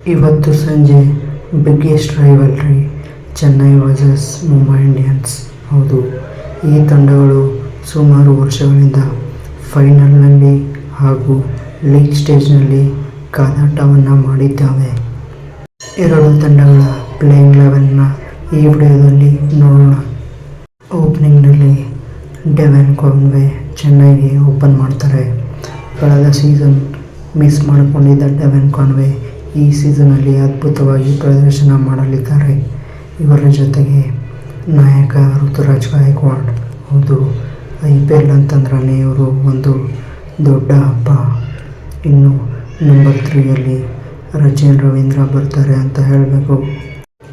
ಇವತ್ತು ಸಂಜೆ biggest rivalry Chennai versus Mumbai Indians ಹೌದು, ಈ ತಂಡಗಳು ಸುಮಾರು ವರ್ಷಗಳಿಂದ ಫೈನಲ್ನಲ್ಲಿ ಹಾಗೂ ಲೀಗ್ ಸ್ಟೇಜ್ನಲ್ಲಿ ಕಾದಾಟವನ್ನು ಮಾಡಿದ್ದಾವೆ. ಎರಡು ತಂಡಗಳ ಪ್ಲೇಯಿಂಗ್ ಲೆವೆಲ್ನ ಈ ವಿಡಿಯೋದಲ್ಲಿ ನೋಡೋಣ. ಓಪನಿಂಗ್ನಲ್ಲಿ ಡೆವೆನ್ ಕಾನ್ವೆ ಚೆನ್ನೈಗೆ ಓಪನ್ ಮಾಡ್ತಾರೆ. ಕಳೆದ ಸೀಸನ್ ಮಿಸ್ ಮಾಡಿಕೊಂಡಿದ್ದ ಡೆವೆನ್ ಕಾನ್ವೆ ಈ ಸೀಸನಲ್ಲಿ ಅದ್ಭುತವಾಗಿ ಪ್ರದರ್ಶನ ಮಾಡಲಿದ್ದಾರೆ. ಇವರ ಜೊತೆಗೆ ನಾಯಕ ಋತುರಾಜ್ ಗಾಯಕ್ವಾಡ್. ಹೌದು, ಐ ಪಿ ಎಲ್ ಅಂತಂದ್ರೆ ಇವರು ಒಂದು ದೊಡ್ಡ ಹಬ್ಬ. ಇನ್ನು ನಂಬರ್ ತ್ರೀಯಲ್ಲಿ ರಜೇನ್ ರವೀಂದ್ರ ಬರ್ತಾರೆ ಅಂತ ಹೇಳಬೇಕು.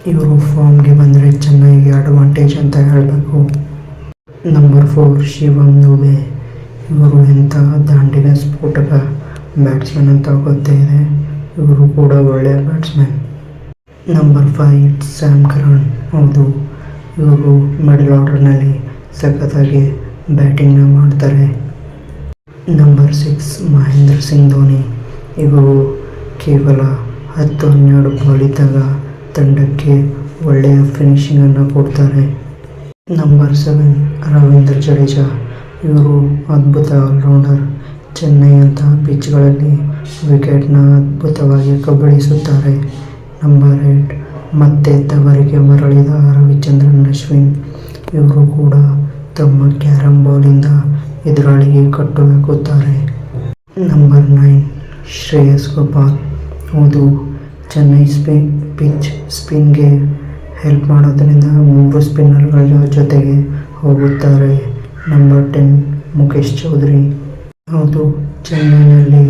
ಇವರು ಫಾರ್ಮ್ಗೆ ಬಂದರೆ ಚೆನ್ನಾಗಿ ಅಡ್ವಾಂಟೇಜ್ ಅಂತ ಹೇಳಬೇಕು. ನಂಬರ್ ಫೋರ್ ಶಿವಮ್ ದುಬೆ ಇವರು ಎಂಥ ದಾಂಡಿನ ಸ್ಫೋಟಕ ಬ್ಯಾಟ್ಸ್ಮನ್ ಅಂತ ಗೊತ್ತೇ ಇದೆ. ಇವರು ಕೂಡ ಒಳ್ಳೆಯ batsman number five Sam Curran ಹೌದು, ಇವರು ಮಿಡಲ್ ಆರ್ಡರ್ನಲ್ಲಿ ಸಖತ್ತಾಗಿ ಬ್ಯಾಟಿಂಗ್ನ ಮಾಡ್ತಾರೆ. Number six Mahendra Singh Dhoni. ಇವರು ಕೇವಲ ಹತ್ತು ಹನ್ನೆರಡು ಬಾಲ್ ಇದ್ದಾಗ ತಂಡಕ್ಕೆ ಒಳ್ಳೆಯ ಫಿನಿಷಿಂಗನ್ನು ಕೊಡ್ತಾರೆ. Number seven Ravindra Jadeja. ಇವರು ಅದ್ಭುತ ಆಲ್ರೌಂಡರ್ ಚೆನ್ನೈ ಅಂತ ಪಿಚ್ಗಳಲ್ಲಿ ವಿಕೆಟ್ನ ಅದ್ಭುತವಾಗಿ ಕಬಳಿಸುತ್ತಾರೆ. Number eight. ಮತ್ತೆ ತವರಿಗೆ ಮರಳಿದ ರವಿಚಂದ್ರನ್, ಅಶ್ವಿನ್. ಇವರು ಕೂಡ ತಮ್ಮ ಕ್ಯಾರಂ ಬಾಲಿಂದ ಎದುರಾಳಿಗೆ ಕಟ್ಟು ಹಾಕುತ್ತಾರೆ. Number nine. ಶ್ರೇಯಸ್ ಗೋಪಾಲ್. ಹೌದು, ಚೆನ್ನೈ ಸ್ಪಿನ್ ಪಿಚ್ ಸ್ಪಿನ್ಗೆ ಹೆಲ್ಪ್ ಮಾಡೋದರಿಂದ ಮೂರು ಸ್ಪಿನ್ನರ್ಗಳ ಜೊತೆಗೆ ಹೋಗುತ್ತಾರೆ. Number ten. ಮುಖೇಶ್ ಚೌಧರಿ. ಹೌದು, ಚೆನ್ನೈನಲ್ಲಿ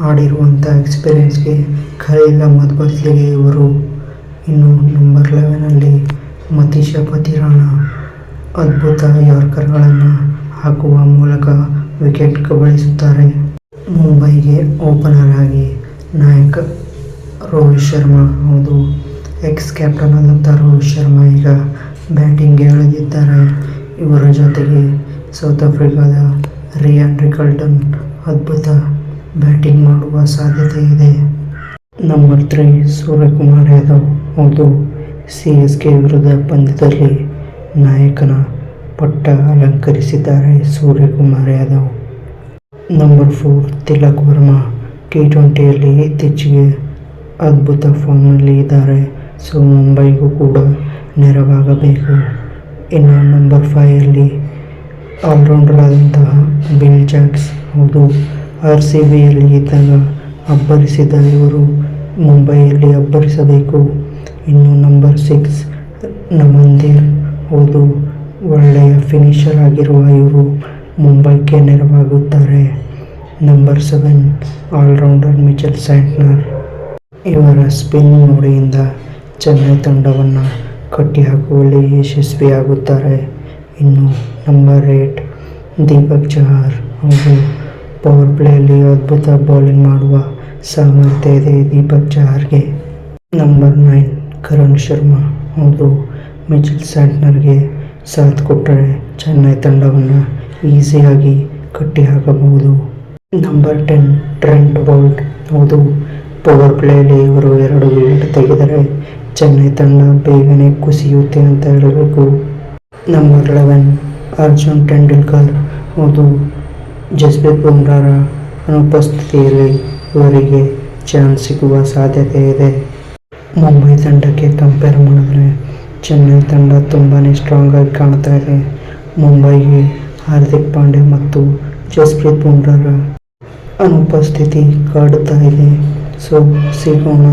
ಆಡಿರುವಂಥ ಎಕ್ಸ್ಪೀರಿಯನ್ಸ್ಗೆ ಕರೆಯಿಲ್ಲ ಮತ್ ಬದಲಿಗೆ ಇವರು ಇನ್ನು ನಂಬರ್ ಲೆವೆನಲ್ಲಿ ಮತೀಶ ಪತಿರಾಣ ಅದ್ಭುತ ಯಾರ್ಕರ್ಗಳನ್ನು ಹಾಕುವ ಮೂಲಕ ವಿಕೆಟ್ ಕಬಳಿಸುತ್ತಾರೆ ಮುಂಬೈಗೆ ಓಪನರ್ ಆಗಿ ನಾಯಕ ರೋಹಿತ್ ಶರ್ಮಾ, ಹೌದು. ಎಕ್ಸ್ ಕ್ಯಾಪ್ಟನ್ ಆದಂಥ ರೋಹಿತ್ ಶರ್ಮಾ ಈಗ ಬ್ಯಾಟಿಂಗ್ಗೆ ಇಳಿದಿದ್ದಾರೆ. ಇವರ ಜೊತೆಗೆ ಸೌತ್ ಆಫ್ರಿಕಾದ ರಿಯಾನ್ ರಿಕಲ್ಟನ್ ಅದ್ಭುತ ಬ್ಯಾಟಿಂಗ್ ಮಾಡುವ ಸಾಧ್ಯತೆ ಇದೆ. ನಂಬರ್ ತ್ರೀ ಸೂರ್ಯಕುಮಾರ್ ಯಾದವ್ ಹೌದು ಸಿ ಎಸ್ ಕೆ ವಿರುದ್ಧ ಪಂದ್ಯದಲ್ಲಿ ನಾಯಕನ ಪಟ್ಟ ಅಲಂಕರಿಸಿದ್ದಾರೆ Suryakumar Yadav. Number four Tilak Varma T ಟ್ವೆಂಟಿಯಲ್ಲಿ ಇತ್ತೀಚೆಗೆ ಅದ್ಭುತ ಫಾರ್ಮ್ನಲ್ಲಿ ಇದ್ದಾರೆ. ಸೊ, ಮುಂಬೈಗೂ ಕೂಡ ನೆರವಾಗಬೇಕು. ಇನ್ನು ನಂಬರ್ ಫೈಯಲ್ಲಿ ಆಲ್ರೌಂಡರ್ ಆದಂತಹ ಬಿಲ್ ಜಾಕ್ಸ್ ಹೌದು ಆರ್ ಸಿ ಬಿಯಲ್ಲಿ ಇದ್ದಾಗ ಅಬ್ಬರಿಸಿದ ಇವರು ಮುಂಬೈಯಲ್ಲಿ ಅಬ್ಬರಿಸಬೇಕು. ಇನ್ನು ನಂಬರ್ ಸಿಕ್ಸ್ ನಮಂದಿರ್ ಹೌದು ಒಳ್ಳೆಯ ಫಿನಿಷರ್ ಆಗಿರುವ ಇವರು ಮುಂಬೈಗೆ ನೆರವಾಗುತ್ತಾರೆ. Number seven all rounder Mitchell Santner ಇವರ ಸ್ಪಿನ್ ನೋಡಿಯಿಂದ ಚೆನ್ನೈ ತಂಡವನ್ನು ಕಟ್ಟಿಹಾಕುವಲ್ಲಿ ಯಶಸ್ವಿಯಾಗುತ್ತಾರೆ. ಇನ್ನು ನಂಬರ್ ಏಟ್ ದೀಪಕ್ ಚಹಾರ್ ಅವರು ಪವರ್ ಪ್ಲೇಯಲ್ಲಿ ಅದ್ಭುತ ಬೌಲಿಂಗ್ ಮಾಡುವ ಸಾಮರ್ಥ್ಯ ಇದೆ ದೀಪಕ್ ಚಹಾರ್ಗೆ. ನಂಬರ್ ನೈನ್ ಕರಣ್ ಶರ್ಮಾ ಅವರು ಮಿಚಿಲ್ ಸ್ಯಾಂಟ್ನರ್ಗೆ ಸಾಥ್ ಕೊಟ್ಟರೆ ಚೆನ್ನೈ ತಂಡವನ್ನು ಈಸಿಯಾಗಿ ಕಟ್ಟಿಹಾಕಬಹುದು. ನಂಬರ್ ಟೆನ್ ಟ್ರೆಂಟ್ ಬೌಲ್ಟ್ ಹೌದು ಪವರ್ ಪ್ಲೇಯಲ್ಲಿ ಇವರು ಎರಡು ವಿಕೆಟ್ ತೆಗೆದರೆ ಚೆನ್ನೈ ತಂಡ ಬೇಗನೆ ಕುಸಿಯುತ್ತೆ ಅಂತ ಹೇಳಬೇಕು. ನಂಬರ್ ಲೆವೆನ್ ಅರ್ಜುನ್ ತೆಂಡೂಲ್ಕರ್ ಮತ್ತು ಜಸ್ಪ್ರೀತ್ ಬುಮ್ರಾರ ಅನುಪಸ್ಥಿತಿಯಲ್ಲಿ ಇವರಿಗೆ ಚಾನ್ಸ್ ಸಿಗುವ ಸಾಧ್ಯತೆ ಇದೆ. ಮುಂಬೈ ತಂಡಕ್ಕೆ ಕಂಪೇರ್ ಮಾಡಿದ್ರೆ ಚೆನ್ನೈ ತಂಡ ತುಂಬಾ ಸ್ಟ್ರಾಂಗ್ ಆಗಿ ಕಾಣ್ತಾ ಇದೆ. ಮುಂಬೈಗೆ ಹಾರ್ದಿಕ್ ಪಾಂಡ್ಯ ಮತ್ತು ಜಸ್ಪ್ರೀತ್ ಬುಮ್ರಾರ ಅನುಪಸ್ಥಿತಿ ಕಾಡುತ್ತಾ ಇದೆ. ಸೊ ಸಿಗೋಣ.